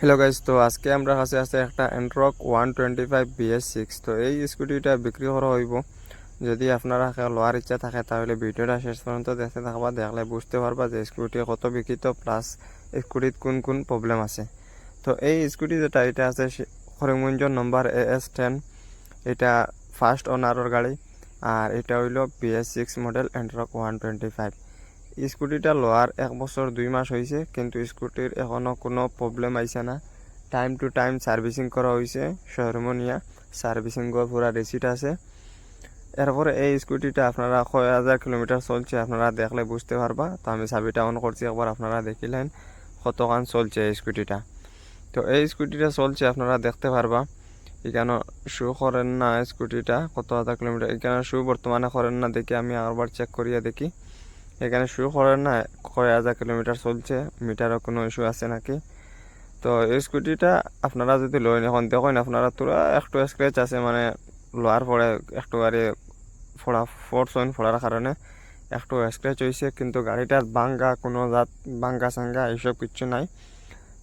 Hello guys তো আজকে আমরা কাছে আছে একটা Ntorq one twenty five BS six তো এই স্কুটিটা বিক্রি করা হইব। যদি আপনারা কেউ লওয়ার ইচ্ছা থাকে, তাহলে ভিডিওটা শেষ পর্যন্ত দেখতে থাকবা। দেখলে বুঝতে পারবা যে স্কুটি কত বিকৃত প্লাস স্কুটিত কোন কোন প্রবলেম আছে। তো এই স্কুটি যেটা, এটা আছে Karimganj number A S ten এটা ফার্স্ট ওনারের গাড়ি, আর এটা হইল BS six model Ntorq one twenty five স্কুটিটা lower এক বছর দুই মাস হয়েছে কিন্তু স্কুটির এখনও কোনো প্রবলেম আইছে না। টাইম টু টাইম সার্ভিসিং করা হয়েছে শোরুমনিয়া সার্ভিসিংয়ের পুরা রিসিট আছে। এরপরে এই স্কুটিটা আপনারা কয় হাজার কিলোমিটার চলছে, আপনারা দেখলে বুঝতে পারবা। তো আমি চাবিটা অন করছি একবার আপনারা দেখিলেন কতখান চলছে এই স্কুটিটা। তো এই স্কুটিটা চলছে, আপনারা দেখতে পারবা। এখানে শু করেন না স্কুটিটা, কত হাজার কিলোমিটার এখানে শু বর্তমানে করেন না, দেখি আমি আরবার চেক করিয়া দেখি। এখানে শু করেন না কয় হাজার কিলোমিটার চলছে, মিটারও কোনো ইস্যু আছে নাকি? তো এই স্কুটিটা আপনারা যদি লয় এখন দেখেন, আপনারা তোরা একটু স্ক্র্যাচ আছে মানে লোয়ার পরে একটু গাড়ি ফোড়া ফোরছেন ফোড়ার কারণে একটু স্ক্র্যাচ হয়েছে কিন্তু গাড়িটার বাঙ্গা কোনো জাত, বাঙ্গা সাঙ্গা এইসব কিচ্ছু নাই।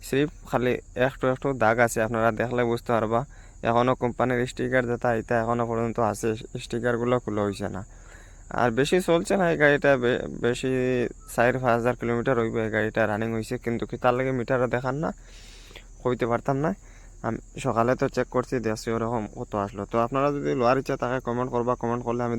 সির্ফ খালি একটু একটু দাগ আছে, আপনারা দেখলে বুঝতে পারবা। এখনও কোম্পানির স্টিকার যেটা এটা এখনও পর্যন্ত আছে স্টিকারগুলো খুলে হয়েছে না। আর বেশি চলছে না এই গাড়িটা বেশি চার পাঁচ হাজার কিলোমিটার হইব এই গাড়িটা রানিং হয়েছে কিন্তু কি তার লাগে মিটারও দেখান না, কইতে পারতাম না। আমি সকালে তো চেক করছি, দেখছি ওরকম কত আসলো। তো আপনারা যদি লোয়ার ইচ্ছা তাকে কমেন্ট করবা কমেন্ট করলে আমি